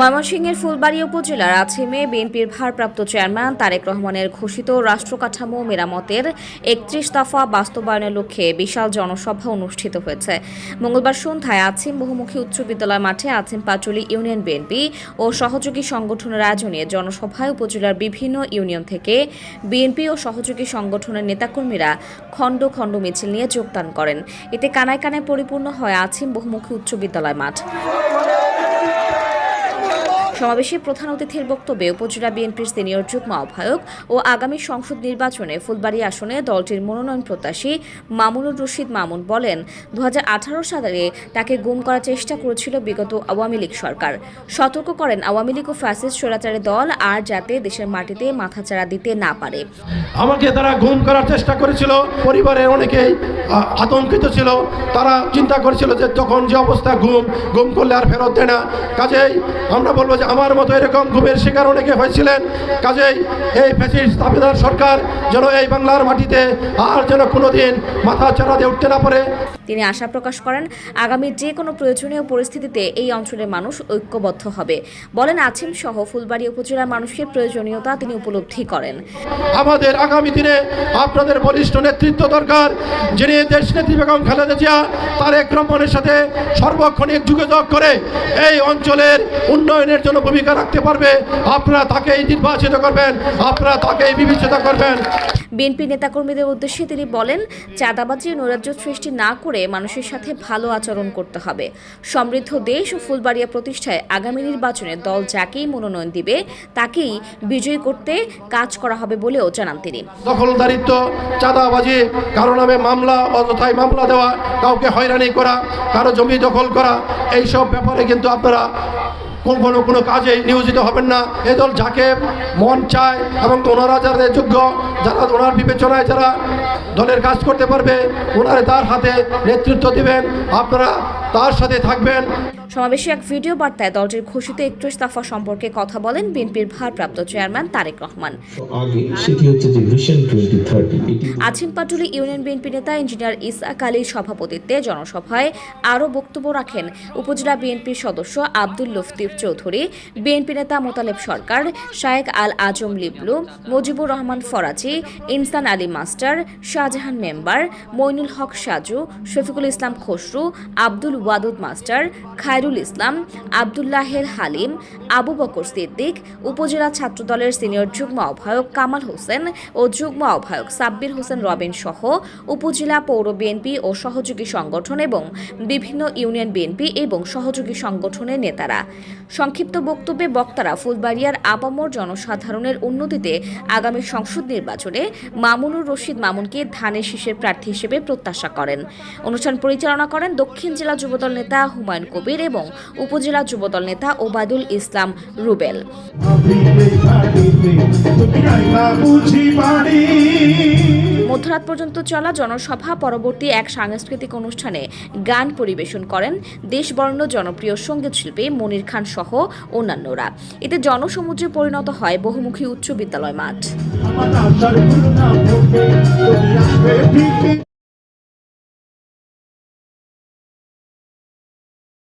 ময়মনসিংহের ফুলবাড়ী উপজেলার আছিমে বিএনপির ভারপ্রাপ্ত চেয়ারম্যান তারেক রহমানের ঘোষিত রাষ্ট্র কাঠামো মেরামতের একত্রিশ দফা বাস্তবায়নের লক্ষ্যে বিশাল জনসভা অনুষ্ঠিত হয়েছে। মঙ্গলবার সন্ধ্যায় আছিম বহুমুখী উচ্চ বিদ্যালয় মাঠে আছিম পাচুলি ইউনিয়ন বিএনপি ও সহযোগী সংগঠনের আয়োজনে জনসভায় উপজেলার বিভিন্ন ইউনিয়ন থেকে বিএনপি ও সহযোগী সংগঠনের নেতাকর্মীরা খণ্ড খণ্ড মিছিল নিয়ে যোগদান করেন। এতে কানায় কানায় পরিপূর্ণ হয় আছিম বহুমুখী উচ্চ বিদ্যালয় মাঠ। সমাবেশে প্রধান অতিথির বক্তব্যে উপজেলা বিএনপির সিনিয়র যুগ্ম আহ্বায়ক ও আগামী সংসদ নির্বাচনে ফুলবাড়ি আসনে দলটির মনোনয়ন প্রত্যাশী মামুনুর রশিদ মামুন বলেন দু সালে তাকে গুম করার চেষ্টা করেছিল বিগত আওয়ামী লীগ সরকার। সতর্ক করেন, আওয়ামী লীগ ও ফ্যাসিস্ট স্বৈরাচারের দল আর যাতে দেশের মাটিতে মাথাচাড়া দিতে না পারে। আমাকে তারা গুম করার চেষ্টা করেছিল পরিবারে অনেকেই আতঙ্কিত ছিল। তারা চিন্তা করেছিল যে তখন যে অবস্থা ঘুম গুম করলে আর ফেরত দেয় না। কাজেই আমরা বলব যে আমার মতো এরকম ঘুমের শিকার অনেকে হয়েছিলেন। কাজেই এই ফ্যাসিস্ট দাবিদার সরকার যেন এই বাংলার মাটিতে আর যেন কোনোদিন মাথা চাড়া দিয়ে উঠতে না পারে। তিনি আশা প্রকাশ করেন আগামী যে কোনো প্রয়োজনীয় পরিস্থিতিতে এই অঞ্চলের মানুষ ঐক্যবদ্ধ হবে। বলেন আছিম সহ ফুলবাড়ী উপজেলার মানুষের প্রয়োজনীয়তা তিনি উপলব্ধি করেন। আমাদের আগামী দিনে আপনাদের বলিষ্ঠ নেতৃত্ব দরকার যিনি দেশ নেত্রী বেগম খালেদা জিয়া তারেক রহমানের সাথে সর্বক্ষণিক যোগাযোগ করে এই অঞ্চলের উন্নয়নের জন্য ভূমিকা রাখতে পারবে। আপনারা তাকেই নির্বাচিত করবেন। আপনারা তাকেই বিবেচনা করবেন। বিএনপি নেতাকর্মীদের উদ্দেশ্যে তিনি বলেন চাঁদাবাজি নৈরাজ্য সৃষ্টি না করে মানুষের সাথে ভালো আচরণ করতে হবে। সমৃদ্ধ দেশ ও ফুলবাড়িয়া প্রতিষ্ঠায় আগামী নির্বাচনে দল যাকেই মনোনয়ন দিবে তাকেই বিজয়ী করতে কাজ করা হবে বলেও জানান তিনি। দখলদারিত্ব চাঁদাবাজি কারও নামে মামলা অযথায় মামলা দেওয়া কাউকে হয়রানি করা কারও জমি দখল করা এইসব ব্যাপারে কিন্তু আপনারা কোন কোনো কোনো কাজে নিয়োজিত হবেন না। এ দল যাকে মন চায় এবং ওনারা যারা যোগ্য, যারা ওনার বিবেচনায় যারা দলের কাজ করতে পারবে, ওনারা তার হাতে নেতৃত্ব দিবেন। আপনারা তার সাথে থাকবেন। সমাবেশে এক ভিডিও বার্তায় দলটির ঘোষিত একত্রিশ দফা সম্পর্কে কথা বলেন বিএনপির ভারপ্রাপ্ত চেয়ারম্যান তারেক রহমান। আগে সেটি হচ্ছে যে ভিশন টোয়েন্টি থার্টি এটি আছিম পাটুলি ইউনিয়ন বিএনপি নেতা ইঞ্জিনিয়ার ইসা আলীর সভাপতিত্বে জনসভায় আরও বক্তব্য রাখেন উপজেলা বিএনপির সদস্য আব্দুল লফতিফ চৌধুরী বিএনপি নেতা মোতালেব সরকার শায়েক আল আজম লিবলু Mujibur Rahman Faraji Insan Ali master Shahjahan member Moinul Haque Saju Shafiqul Islam Khasru Abdul Wadud master, Khairul Islam, আবদুল্লাহের Halim, Abu Bakar Siddique, উপজেলা ছাত্রদলের সিনিয়র যুগ্ম আহ্বায়ক কামাল হোসেন ও যুগ্ম আহ্বায়ক সাব্বির হোসেন রবিন সহ উপজেলা পৌর বিএনপি ও সহযোগী সংগঠন এবং বিভিন্ন ইউনিয়ন বিএনপি এবং সহযোগী সংগঠনের নেতারা। সংক্ষিপ্ত বক্তব্যে বক্তারা ফুলবাড়িয়ার আপামর জনসাধারণের উন্নতিতে আগামী সংসদ নির্বাচনে মামুনুর রশিদ মামুনকে ধানের শীষের প্রার্থী হিসেবে প্রত্যাশা করেন। অনুষ্ঠান পরিচালনা করেন দক্ষিণ জেলা যুবদল নেতা হুমায়ুন কবির এবং উপজেলা যুবদল নেতা ওবায়দুল ইসলাম রুবেল। মধ্যরাত পর্যন্ত চলা জনসভা, পরবর্তী এক সাংস্কৃতিক অনুষ্ঠানে গান পরিবেশন করেন দেশবর্ণ জনপ্রিয় সংগীত শিল্পী মনির খান সহ অন্যান্যরা। এতে জনসমুদ্রে পরিণত হয় বহুমুখী উচ্চ বিদ্যালয় মাঠ।